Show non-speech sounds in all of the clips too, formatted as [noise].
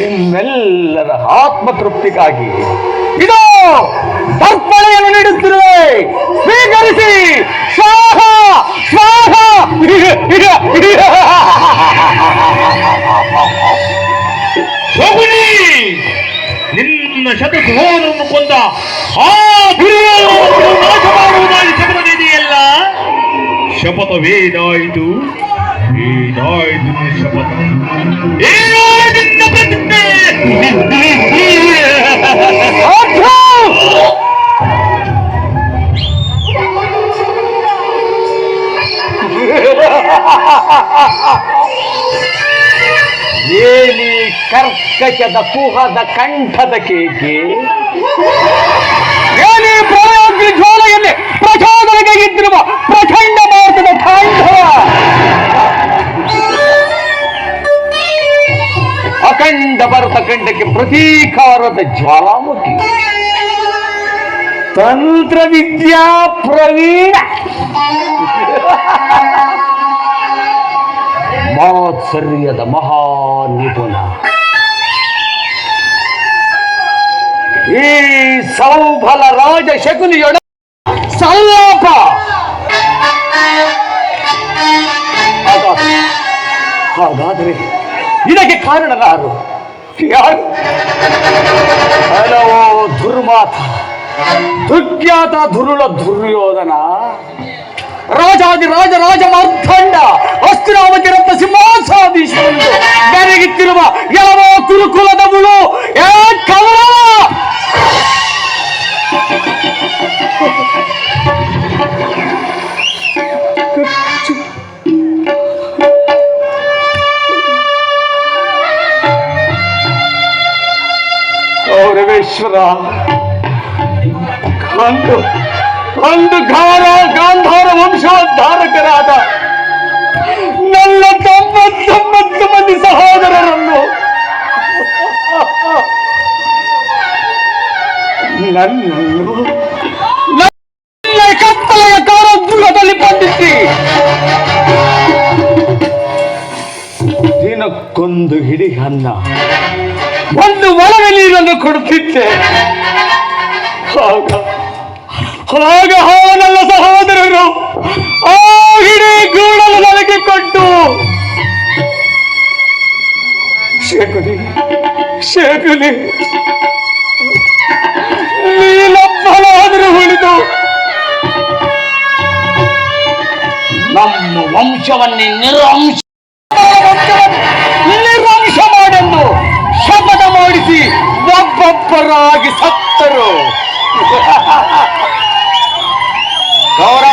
ನಿಮ್ಮೆಲ್ಲರ ಆತ್ಮತೃಪ್ತಿಗಾಗಿ ಇದು ತರ್ಪಣೆಯನ್ನು ನೀಡುತ್ತಿರುವೆ. ಸ್ವೀಕರಿಸಿ. ಸ್ವಾಹ ಸ್ವಾಹ. ಶಕುನಿ ನಿನ್ನ ಶತ ಸಹೋದರನ್ನು ಕೊಂದ ಆ ಗುರುವನ್ನು ನಾಶ ಮಾಡುವುದಾಗಿ ಶಪಥವಿದೆಯಲ್ಲ? ಶಪಥವೇನಾಯಿತು? ಏನಾಯಿತು ವೇದಾಯಿತು ಶಪಥ? ಏನಿ ಕರ್ಕಶದ ಕುಹದ ಕಂಠದ ಕೇಕೆ ಏನಿ ಪ್ರಯೋಗಿ ಜ್ವಾಲೆಯಲ್ಲಿ ಪ್ರಚೋದನೆಗಿದ್ದಿರುವ ಪ್ರಚಂಡ ಮಾರ್ಗದ ತಾಂಡವ ಅಖಂಡ ಭರತ ಖಂಡಕ್ಕೆ ಪ್ರತೀಕಾರದ ಜ್ವಾಲಾಮುಖಿ ತಂತ್ರ ವಿದ್ಯಾ ಪ್ರವೀಣ ಮಾತ್ಸರ್ಯದ ಮಹಾ ನಿಪುಣ ಈ ಸೌಬಲ ರಾಜ ಶಕುನಿಯೊಡ ಸಲ್ಲಾಪ ಹಾಗಾದ್ರೆ- ಹಾಗಾದ್ರೆ ಇದಕ್ಕೆ ಕಾರಣರಾರು. ಯಾರು? ಹಲವೋ ದುರ್ಮಾತ. ದುರ್ಖ್ಯಾತ ದುರುಳ ದುರ್ಯೋಧನ. ರಾಜಾದಿ ರಾಜ ರಾಜ ಮಾರ್ತಾಂಡ ಅಸ್ತಿರಾವತಿ ರತ್ನ ಸಿಂಹಾಸಾಧೀಶರೆಂದು ಬೆರಗಿತ್ತಿರುವ ಯಾವ ಕುರುಕುಲದವಳು ಏ ಕೌರವ ಒಂದು ಅಂದು ಘಾರ ಗಾಂಧಾರ ವಂಶೋದ್ಧಾರಕರಾದ ನನ್ನ ತೊಂಬತ್ತೊಂಬತ್ತು ಮಂದಿ ಸಹೋದರರನ್ನು ನನ್ನ ಕತ್ತಲೆಯ ಕಾರಾಗೃಹದಲ್ಲಿ ಬಂದಿದ್ದಿ ದಿನಕ್ಕೊಂದು ಹಿಡಿ ಅನ್ನ ಒಂದು ಒಳವೆ ನೀರನ್ನು ಕೊಡುತ್ತಿದ್ದೆ. ಆಗ ಅವನಲ್ಲ ಸಹೋದರರು, ಆ ಹಿಡಿ ಗೂಡಲು ನನಗೆ ಕೊಟ್ಟು. ಶಕುನಿ ಶಕುನಿ ನೀನೊಬ್ಬನಾದರೂ ಉಳಿದು. ನಮ್ಮ ವಂಶವನ್ನೇ ನಿರಂಶ ಒಬ್ಬೊಬ್ಬರಾಗಿ ಸತ್ತರು. ಗೌರವ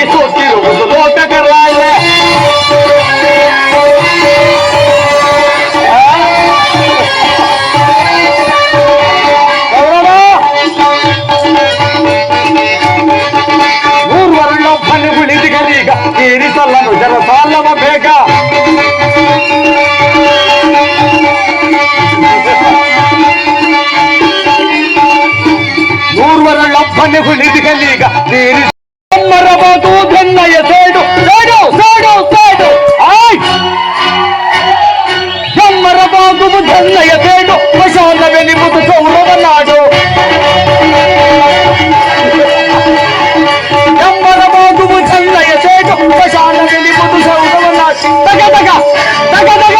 ಅಲ್ಲದಾಗಿ ಸೋತಿರುವುದು ಲೋಕದ ರಾಳೆ ಮೂರ್ವರಲ್ಲೊಬ್ಬನು ಉಳಿದಿಗಲೀಗ ತೀರಿಸಲ್ಲನು ಜನ ಸಾಲವ ಬೇಗ రబతు Dhannayya side side side side. ఆయ్! జమ్మరబాదు ధన్నయ్య సైడు ప్రశాంత వెనిముతు సౌరవ నాడు. జమ్మరబాదు ధన్నయ్య సైడు ప్రశాంత వెనిముతు సౌరవ నాడు. తగ తగ తగ తగ.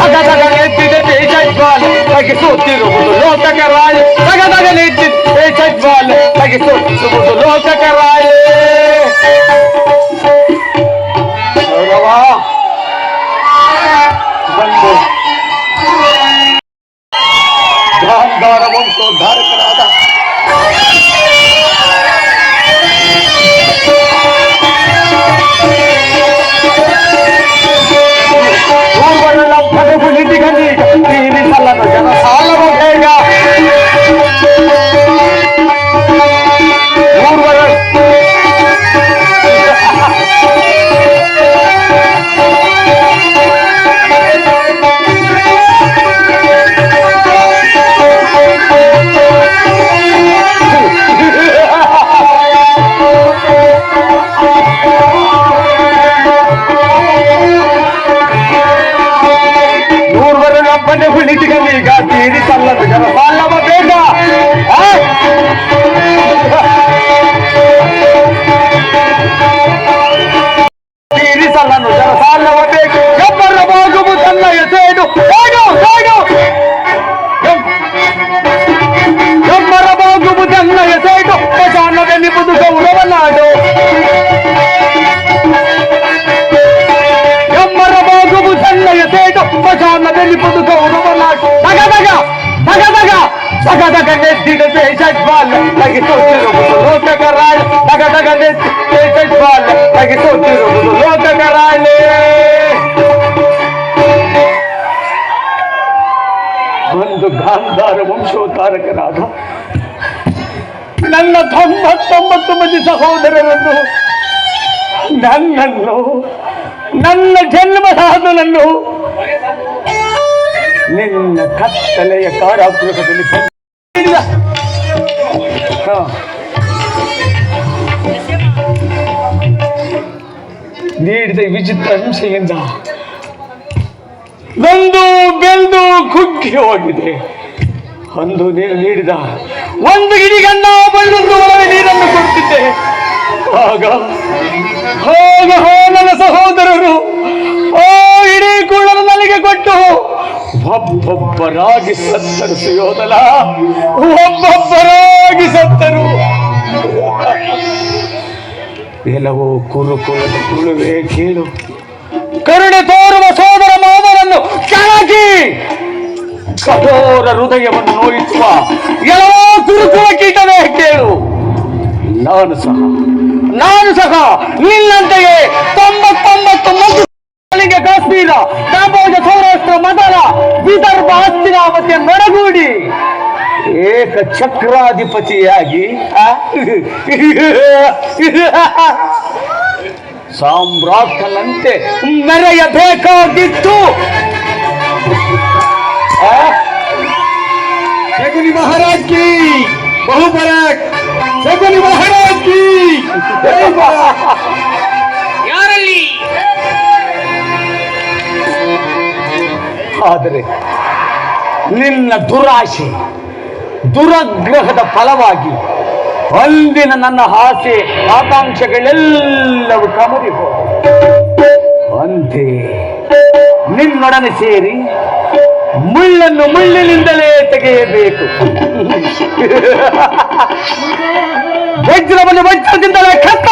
తగ తగ నెత్తిన తేజజ్వాలు తగిసొత్తి రుగుదులో తగ రాలి తగ తగ నెత్తి తేజజ్వాలు తగిసొత్తి రుగుదులో తగ రాలి सारा वंशोद्धार करा था ತಗ ತಗ ತಗ ನೆತ್ತಿದ ದೇಶಜ್ವಾಲ ತಗಿಸುತ್ತಿರುವುದು ಲೋಕಕರಾಳ ತಗ ತಗ ನೆತ್ತಿ ದೇಶಜ್ವಾಲ ತಗಿಸುತ್ತಿರುವುದು ಲೋಕಕರಾಳೆ ಒಂದು ಗಾಂಧಾರ ವಂಶೋದ್ಧಾರಕರಾದ ನನ್ನ ತೊಂಬತ್ತೊಂಬತ್ತು ಮಂದಿ ಸಹೋದರರನ್ನು ನನ್ನನ್ನು ನನ್ನ ಜನ್ಮದಾದನನ್ನು ನಿನ್ನ ಕತ್ತಲೆಯ ಕಾರಾಗೃಹದಲ್ಲಿ ಬಂಧಿಸಿದ. ಹ. ನೀಡಿದ ವಿಚಿತ್ರ ಹಿಂಸೆಯಿಂದ ನೊಂದು ಬೆಂದು ಕುಗ್ಗಿ ಹೋಗಿದೆ ಅಂದು ನೀನು ನೀಡಿದ ಒಂದು ಗಿಡಿಗಣ್ಣ ಬಳ್ಳೊಂದು ಒಳಗೆ ನೀರನ್ನು ಕೊಡ್ತಿದ್ದೆ ಆಗ ಹೋಗ ಹೋ ನನ್ನ ಸಹೋದರರು ಓ ಇಡೀ ಕೂಳನ್ನು ನನಗೆ ಕೊಟ್ಟು ಒಬ್ಬೊಬ್ಬರಾಗಿ ಸತ್ತರು ಸುಯೋಧನ ಒಬ್ಬೊಬ್ಬರಾಗಿ ಎಲ್ಲವೋ ಕುರು ಕುಳುವೆ ಕೇಳು. ಕರುಣೆ ತೋರುವ ಸೋದರ ಮಾವರನ್ನು ಕೆಳಗಿ ಕಠೋರ ಹೃದಯವನ್ನು ನೋಯಿಸುವ ಎಲ್ಲೋ ಕುರುಕುವ ಕೀಟವೇ ಕೇಳು. ನಾನು ಸಹ ನಾನು ಸಹ ನಿನ್ನಂತೆಯೇ ತೊಂಬತ್ತೊಂಬತ್ತು ಮಂದಿ ಕಾಶ್ಮೀರ, ಕಾಬೋಜ, ಸೌರಾಷ್ಟ್ರ ಮದಲ ವಿದರ್ಭ ಹಸ್ತಿನಾವತಿಯ ನಡಗೂಡಿ ಏಕ ಚಕ್ರಾಧಿಪತಿಯಾಗಿ? ಸಾಮ್ರಾಟನಂತೆ ಮೆರೆಯಬೇಕಾಗಿತ್ತು ಶಗುನಿ ಮಹಾರಾಜ್ ಕಿ ಬಹುಬರಕ್ ಶಕುನಿ ಮಹಾರಾಜ್ ಕಿ. ಯಾರಲ್ಲಿ ಆದರೆ ನಿನ್ನ ದುರಾಶೆ ದುರಗ್ರಹದ ಫಲವಾಗಿ ಅಂದಿನ ನನ್ನ ಆಸೆ ಆಕಾಂಕ್ಷೆಗಳೆಲ್ಲವೂ ಕಮರಿ ಅಂತೆ ನಿನ್ನೊಡನೆ ಸೇರಿ ಮುಳ್ಳನ್ನು ಮುಳ್ಳಿನಿಂದಲೇ ತೆಗೆಯಬೇಕು. [laughs] ವಜ್ರವನ್ನು ವಜ್ರದಿಂದಲೇ ಕತ್ತರಿ